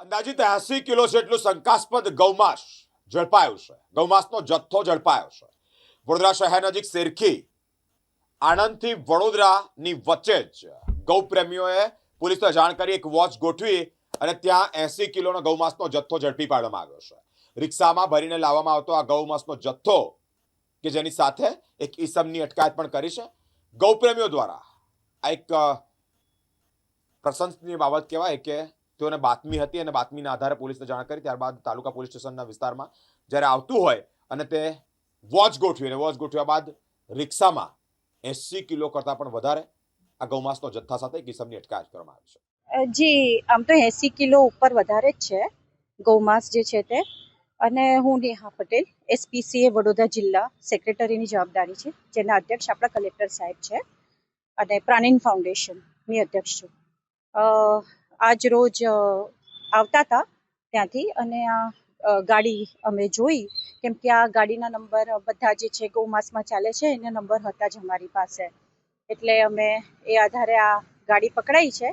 અંદાજિત એસી કિલો જેટલું શંકાસ્પદ ગૌમાંસ ઝડપાયું છે. ગૌમાંસનો જથ્થો ઝડપાયો છે. વડોદરા શહેર નજીક શેરખી, આણંદથી વડોદરાની વચ્ચે જ ગૌપ્રેમીઓએ પોલીસને જાણ કરી, એક વોચ ગોઠવી અને ત્યાં એસી કિલોનો ગૌમાંસનો જથ્થો ઝડપી પાડવામાં આવ્યો છે. રિક્ષામાં ભરીને લાવવામાં આવતો આ ગૌમાંસનો જથ્થો કે જેની સાથે એક ઈસમની અટકાયત પણ કરી છે. ગૌપ્રેમીઓ દ્વારા આ એક પ્રશંસનીય બાબત કહેવાય કે તેઓને બાતમી હતી અને બાતમીના આધારે પોલીસને જાણ કરી. ત્યારબાદ તાલુકા પોલીસ સ્ટેશનના વિસ્તારમાં જ્યારે આવતું હોય અને તે વોચ ગોઠવી અને વોચ ગોઠવ્યા બાદ રિક્ષામાં એસી કિલો કરતાં પણ વધારે આ ગૌમાસનો જથ્થા સાથે કિસમની અટકાયત કરવામાં આવી છે. જી, આમ તો એસી કિલો ઉપર વધારે જ છે ગૌમાસ જે છે તે. અને હું નેહા પટેલ, એસપીસીએ વડોદરા જિલ્લા સેક્રેટરીની જવાબદારી છે, જેના અધ્યક્ષ આપણા કલેક્ટર સાહેબ છે અને પ્રાણીન ફાઉન્ડેશનની અધ્યક્ષ છું. આજ રોજ આવતા હતા ત્યાંથી અને આ ગાડી અમે જોઈ. કેમ કે આ ગાડીના નંબર બધા જે છે ગૌમાસમાં ચાલે છે, એના નંબર હતા જ અમારી પાસે. એટલે અમે એ આધારે આ ગાડી પકડાઈ છે,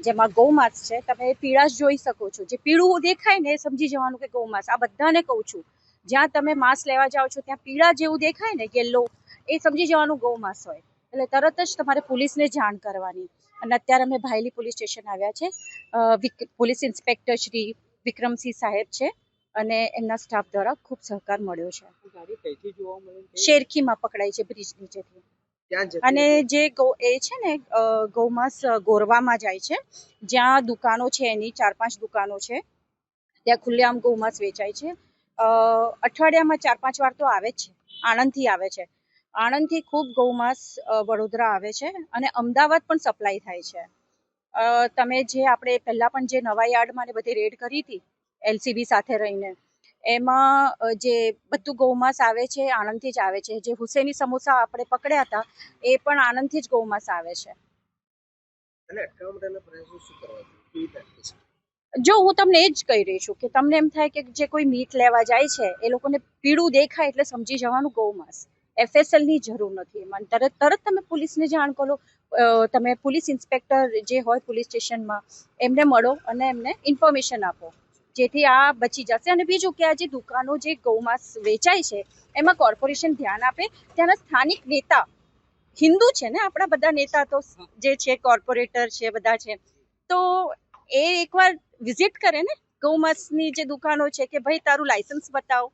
જેમાં ગૌમાંસ છે. તમે પીળાશ જોઈ શકો છો. જે પીળું દેખાય ને સમજી જવાનું કે ગૌમાંસ. આ બધાને કહું છું. જ્યાં તમે માંસ લેવા જાઓ છો, ત્યાં પીળા જેવું દેખાય ને, યલો, એ સમજી જવાનું ગૌમાંસ હોય. એટલે તરત જ તમારે પોલીસને જાણ કરવાની. અને અત્યારે અમે ભાયલી પોલીસ સ્ટેશન આવ્યા છે. પોલીસ ઇન્સ્પેક્ટર શ્રી વિક્રમસિંહ સાહેબ છે અને એમના સ્ટાફ દ્વારા ખૂબ સહકાર મળ્યો છે? શેરખીમાં પકડાય છે બ્રિજ નીચેથી. અને જે ગૌ એ છે ને ગૌમાંસ ગોરવામાં જાય છે. જ્યાં દુકાનો છે એની ચાર પાંચ દુકાનો છે. ત્યાં ખુલ્લેઆમ ગૌમાંસ વેચાય છે. અઠવાડિયામાં ચાર પાંચ વાર તો આવે જ છે. આણંદથી આવે છે. આણંદથી ખૂબ ગૌમાંસ વડોદરા આવે છે અને અમદાવાદ પણ સપ્લાય થાય છે. તમે જે આપણે પહેલાં પણ જે નવા યાર્ડમાં ને બધી રેડ કરી હતી એલસીબી સાથે રહીને એમાં જે બધું ગૌમાંસ આવે છે આણંદથી જ આવે છે. જે હુસેની સમોસા આપણે પકડ્યા હતા એ પણ આણંદથી જ ગૌમાંસ આવે છે? જો હું તમને એ જ કહી રહી છું કે તમને એમ થાય કે જે કોઈ મીટ લેવા જાય છે એ લોકોને પીળું દેખાય એટલે સમજી જવાનું ગૌમાંસ. એફએસએલની જરૂર નથી. એમાં તરત તરત તમે પોલીસને જાણ કરો. તમે પોલીસ ઇન્સ્પેક્ટર જે હોય પોલીસ સ્ટેશનમાં, એમને મળો અને એમને ઇન્ફોર્મેશન આપો. જેથી આ બચી જશે. અને બીજું કે આ જે દુકાનો જે ગૌમાંસ વેચાય છે, એમાં કોર્પોરેશન ધ્યાન આપે. ત્યાંના સ્થાનિક નેતા, હિન્દુ છે ને આપણા બધા નેતા તો જે છે કોર્પોરેટર છે, બધા છે. તો એ એકવાર વિઝિટ કરે ને ગૌમાંસની જે દુકાનો છે કે ભાઈ તારું લાયસન્સ બતાવો.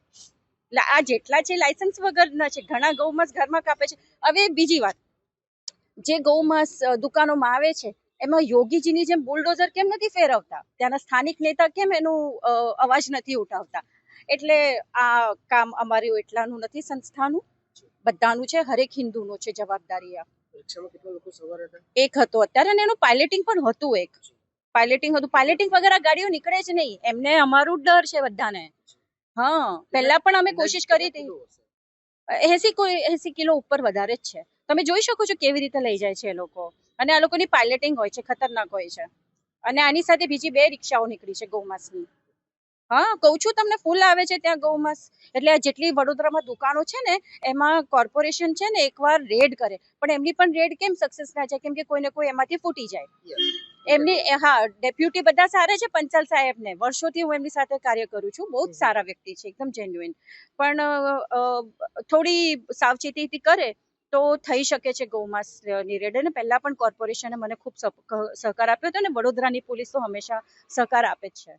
આ જેટલા છે લાયસન્સ વગરના છે ઘણા ગૌમાંસ ઘરમાં કાપે છે. હવે બીજી વાત. જે ગૌમાંસ દુકાનોમાં આવે છે એમાં યોગીજીની જેમ બુલડોઝર કેમ નથી ફેરવતા? ત્યાંના સ્થાનિક નેતા કેમ એનું અવાજ નથી ઉઠાવતા? એટલે આ કામ અમારું એટલાનું નથી સંસ્થાનું. બધાનું છે હરેક હિન્દુનું છે જવાબદારી આ. એક હતો અત્યારે એનું પાયલેટિંગ પણ હતું એક. પાયલેટિંગ હતું. પાયલેટિંગ વગર આ ગાડીઓ નીકળે જ નહીં. એમને અમારું ડર છે બધાને. હા. પહેલા પણ અમે કોશિશ કરી હતી. એસી કોઈ એસી કિલો ઉપર વધારે જ છે. તમે જોઈ શકો છો કેવી રીતે લઈ જાય છે એ લોકો. અને આ લોકોની પાયલટિંગ હોય છે ખતરનાક હોય છે. અને આની સાથે બીજી બે રિક્ષાઓ નીકળી છે ગૌમાસની. હા કહું છું તમને ફૂલ આવે છે ત્યાં ગૌમાસ. એટલે આ જેટલી વડોદરામાં દુકાનો છે ને એમાં કોર્પોરેશન છે ને એકવાર રેડ કરે. પણ એમની પણ રેડ કેમ સક્સેસ ના જાય? કેમ કે કોઈને કોઈ એમાંથી ફૂટી જાય. એમની હા ડેપ્યુટી બધા સારા છે પંચાલ સાહેબને. વર્ષોથી હું એમની સાથે કાર્ય કરું છું. બહુ જ સારા વ્યક્તિ છે એકદમ જેન્યુઇન પણ થોડી સાવચેતીથી કરે તો થઈ શકે છે ગૌમાંસની રેડ. અને પહેલા પણ કોર્પોરેશને મને ખૂબ સહકાર આપ્યો હતો અને વડોદરાની પોલીસ તો હંમેશા સહકાર આપે જ છે.